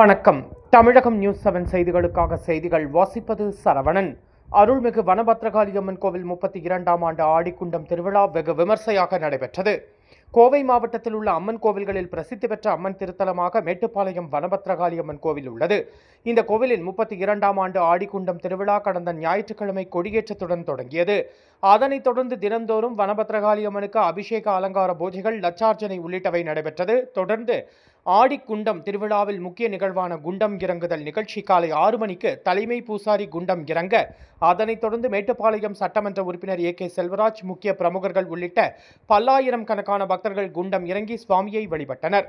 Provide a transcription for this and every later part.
வணக்கம். தமிழகம் news seven செய்திகளுக்காக செய்திகள் வாசிப்பது சரவணன். அருள்மிகு வனபத்ரகாளியம்மன் கோவில் முப்பத்தி இரண்டாம் ஆண்டு ஆடிக்குண்டம் திருவிழா வெகு விமர்சையாக நடைபெற்றது. கோவை மாவட்டத்தில் உள்ள அம்மன் கோவில்களில் பிரசித்தி பெற்ற அம்மன் திருத்தலமாக மேட்டுப்பாளையம் வனபத்ரகாளியம்மன் கோவில் உள்ளது. இந்த கோவிலின் முப்பத்தி இரண்டாம் ஆண்டு ஆடிக்குண்டம் திருவிழா கடந்த ஞாயிற்றுக்கிழமை கொடியேற்றத்துடன் தொடங்கியது. அதனைத் தொடர்ந்து தினந்தோறும் வனபத்ரகாளியம்மனுக்கு அபிஷேக அலங்கார பூஜைகள் லட்சார்ச்சனை உள்ளிட்டவை நடைபெற்றது. தொடர்ந்து ஆடிக்குண்டம் திருவிழாவில் முக்கிய நிகழ்வான குண்டம் இறங்குதல் நிகழ்ச்சி காலை ஆறு மணிக்கு தலைமை பூசாரி குண்டம் இறங்க அதனைத் தொடர்ந்து மேட்டுப்பாளையம் சட்டமன்ற உறுப்பினர் ஏ. கே. செல்வராஜ் முக்கிய பிரமுகர்கள் உள்ளிட்ட பல்லாயிரம் கணக்கான பக்தர்கள் குண்டம் இறங்கி சுவாமியை வழிபட்டனர்.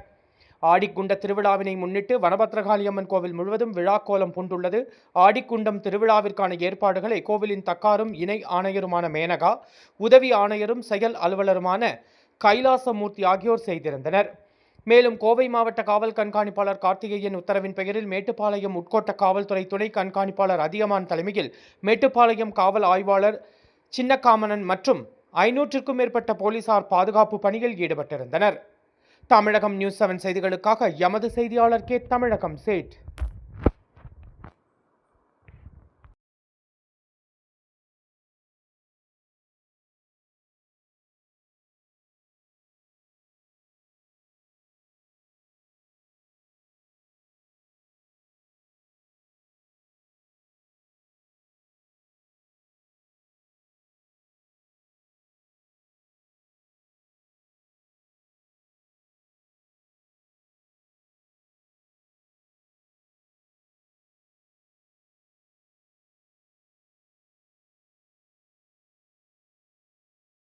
ஆடிக்குண்ட திருவிழாவினை முன்னிட்டு வனபத்ரகாளியம்மன் கோவில் முழுவதும் விழா கோலம் பூண்டுள்ளது. ஆடிக்குண்டம் திருவிழாவிற்கான ஏற்பாடுகளை கோவிலின் தக்காரும் இணை ஆணையருமான மேனகா உதவி ஆணையரும் செயல் அலுவலருமான கைலாசமூர்த்தி ஆகியோர் செய்திருந்தனர். மேலும் கோவை மாவட்ட காவல் கண்காணிப்பாளர் கார்த்திகேயன் உத்தரவின் பெயரில் மேட்டுப்பாளையம் உட்கோட்ட காவல்துறை துணை கண்காணிப்பாளர் அதியமான் தலைமையில் மேட்டுப்பாளையம் காவல் ஆய்வாளர் சின்னக்காமனன் மற்றும் ஐநூற்றுக்கும் மேற்பட்ட போலீசார் பாதுகாப்பு பணியில் ஈடுபட்டிருந்தனர். தமிழகம் நியூஸ் செவன் செய்திகளுக்காக எமது செய்தியாளர் கே. தமிழகம் சேட்.